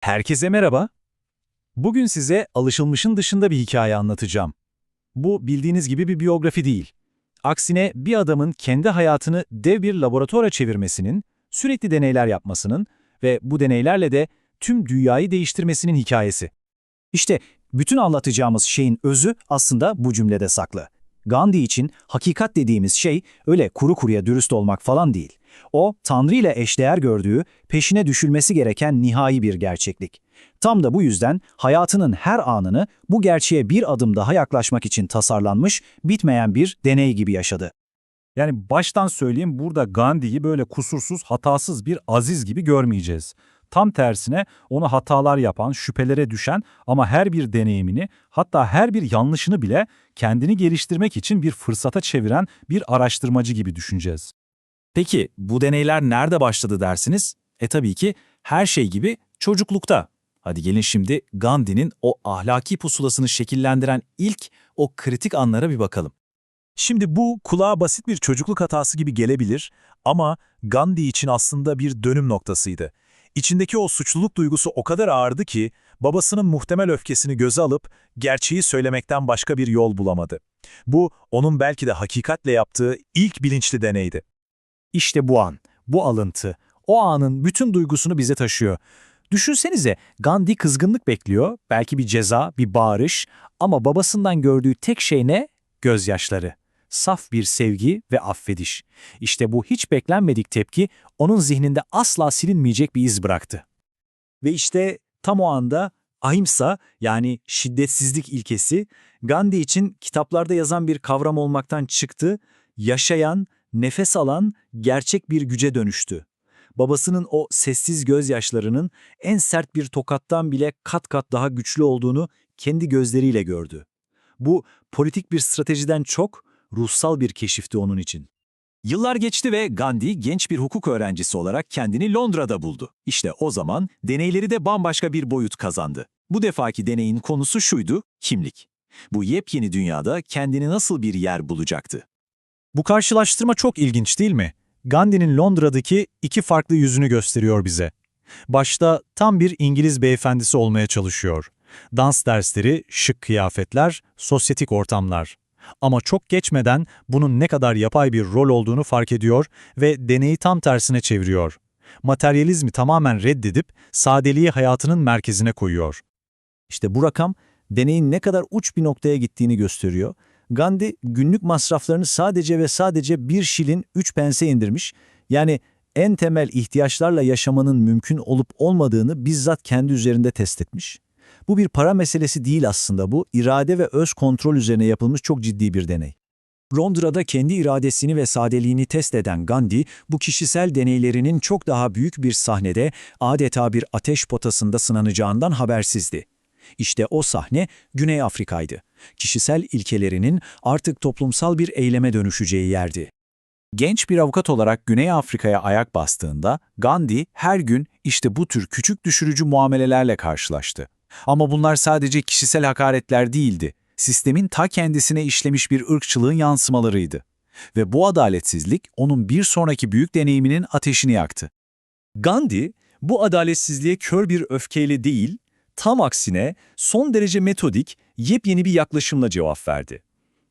Herkese merhaba. Bugün size alışılmışın dışında bir hikaye anlatacağım. Bu bildiğiniz gibi bir biyografi değil. Aksine bir adamın kendi hayatını dev bir laboratuvara çevirmesinin, sürekli deneyler yapmasının ve bu deneylerle de tüm dünyayı değiştirmesinin hikayesi. İşte bütün anlatacağımız şeyin özü aslında bu cümlede saklı. Gandhi için hakikat dediğimiz şey öyle kuru kuruya dürüst olmak falan değil. O, Tanrı ile eşdeğer gördüğü, peşine düşülmesi gereken nihai bir gerçeklik. Tam da bu yüzden hayatının her anını bu gerçeğe bir adım daha yaklaşmak için tasarlanmış, bitmeyen bir deney gibi yaşadı. Yani baştan söyleyeyim burada Gandhi'yi böyle kusursuz, hatasız bir aziz gibi görmeyeceğiz. Tam tersine onu hatalar yapan, şüphelere düşen ama her bir deneyimini, hatta her bir yanlışını bile kendini geliştirmek için bir fırsata çeviren bir araştırmacı gibi düşüneceğiz. Peki bu deneyler nerede başladı dersiniz? E tabii ki her şey gibi çocuklukta. Hadi gelin şimdi Gandhi'nin o ahlaki pusulasını şekillendiren ilk o kritik anlara bir bakalım. Şimdi bu kulağa basit bir çocukluk hatası gibi gelebilir ama Gandhi için aslında bir dönüm noktasıydı. İçindeki o suçluluk duygusu o kadar ağırdı ki babasının muhtemel öfkesini göze alıp gerçeği söylemekten başka bir yol bulamadı. Bu onun belki de hakikatle yaptığı ilk bilinçli deneydi. İşte bu an, bu alıntı, o anın bütün duygusunu bize taşıyor. Düşünsenize Gandhi kızgınlık bekliyor, belki bir ceza, bir bağırış ama babasından gördüğü tek şey ne? Gözyaşları. Saf bir sevgi ve affediş. İşte bu hiç beklenmedik tepki onun zihninde asla silinmeyecek bir iz bıraktı. Ve işte tam o anda ahimsa yani şiddetsizlik ilkesi Gandhi için kitaplarda yazan bir kavram olmaktan çıktı, yaşayan, nefes alan gerçek bir güce dönüştü. Babasının o sessiz gözyaşlarının en sert bir tokattan bile kat kat daha güçlü olduğunu kendi gözleriyle gördü. Bu politik bir stratejiden çok ruhsal bir keşifti onun için. Yıllar geçti ve Gandhi genç bir hukuk öğrencisi olarak kendini Londra'da buldu. İşte o zaman deneyleri de bambaşka bir boyut kazandı. Bu defaki deneyin konusu şuydu, kimlik. Bu yepyeni dünyada kendini nasıl bir yer bulacaktı? Bu karşılaştırma çok ilginç değil mi? Gandhi'nin Londra'daki iki farklı yüzünü gösteriyor bize. Başta tam bir İngiliz beyefendisi olmaya çalışıyor. Dans dersleri, şık kıyafetler, sosyetik ortamlar. Ama çok geçmeden bunun ne kadar yapay bir rol olduğunu fark ediyor ve deneyi tam tersine çeviriyor. Materyalizmi tamamen reddedip sadeliği hayatının merkezine koyuyor. İşte bu rakam deneyin ne kadar uç bir noktaya gittiğini gösteriyor. Gandhi günlük masraflarını sadece ve sadece bir şilin üç pense indirmiş, yani en temel ihtiyaçlarla yaşamanın mümkün olup olmadığını bizzat kendi üzerinde test etmiş. Bu bir para meselesi değil aslında bu, irade ve öz kontrol üzerine yapılmış çok ciddi bir deney. Londra'da kendi iradesini ve sadeliğini test eden Gandhi, bu kişisel deneylerinin çok daha büyük bir sahnede, adeta bir ateş potasında sınanacağından habersizdi. İşte o sahne Güney Afrika'ydı. Kişisel ilkelerinin artık toplumsal bir eyleme dönüşeceği yerdi. Genç bir avukat olarak Güney Afrika'ya ayak bastığında Gandhi her gün işte bu tür küçük düşürücü muamelelerle karşılaştı. Ama bunlar sadece kişisel hakaretler değildi. Sistemin ta kendisine işlemiş bir ırkçılığın yansımalarıydı. Ve bu adaletsizlik onun bir sonraki büyük deneyiminin ateşini yaktı. Gandhi, bu adaletsizliğe kör bir öfkeyle değil, tam aksine son derece metodik, yepyeni bir yaklaşımla cevap verdi.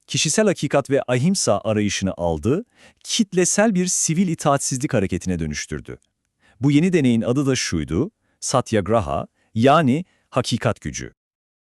Kişisel hakikat ve ahimsa arayışını aldı, kitlesel bir sivil itaatsizlik hareketine dönüştürdü. Bu yeni deneyin adı da şuydu, Satyagraha, yani hakikat gücü.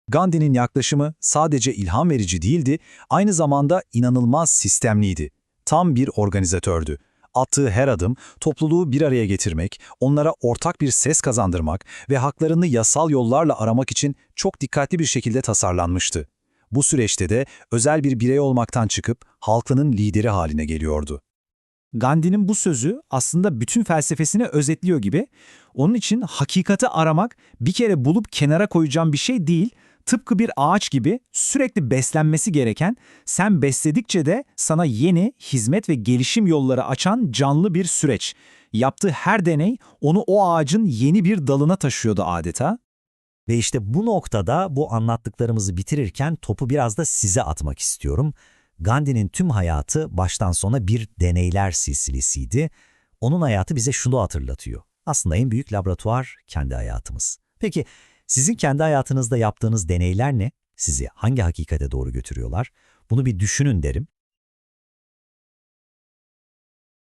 Gandhi'nin yaklaşımı sadece ilham verici değildi, aynı zamanda inanılmaz sistemliydi. Tam bir organizatördü. Attığı her adım topluluğu bir araya getirmek, onlara ortak bir ses kazandırmak ve haklarını yasal yollarla aramak için çok dikkatli bir şekilde tasarlanmıştı. Bu süreçte de özel bir birey olmaktan çıkıp halkının lideri haline geliyordu. Gandhi'nin bu sözü aslında bütün felsefesini özetliyor gibi. Onun için hakikati aramak bir kere bulup kenara koyacağım bir şey değil, tıpkı bir ağaç gibi sürekli beslenmesi gereken, sen besledikçe de sana yeni hizmet ve gelişim yolları açan canlı bir süreç. Yaptığı her deney onu o ağacın yeni bir dalına taşıyordu adeta. Ve işte bu noktada bu anlattıklarımızı bitirirken topu biraz da size atmak istiyorum. Gandhi'nin tüm hayatı baştan sona bir deneyler silsilesiydi. Onun hayatı bize şunu hatırlatıyor. Aslında en büyük laboratuvar kendi hayatımız. Peki sizin kendi hayatınızda yaptığınız deneyler ne? Sizi hangi hakikate doğru götürüyorlar? Bunu bir düşünün derim.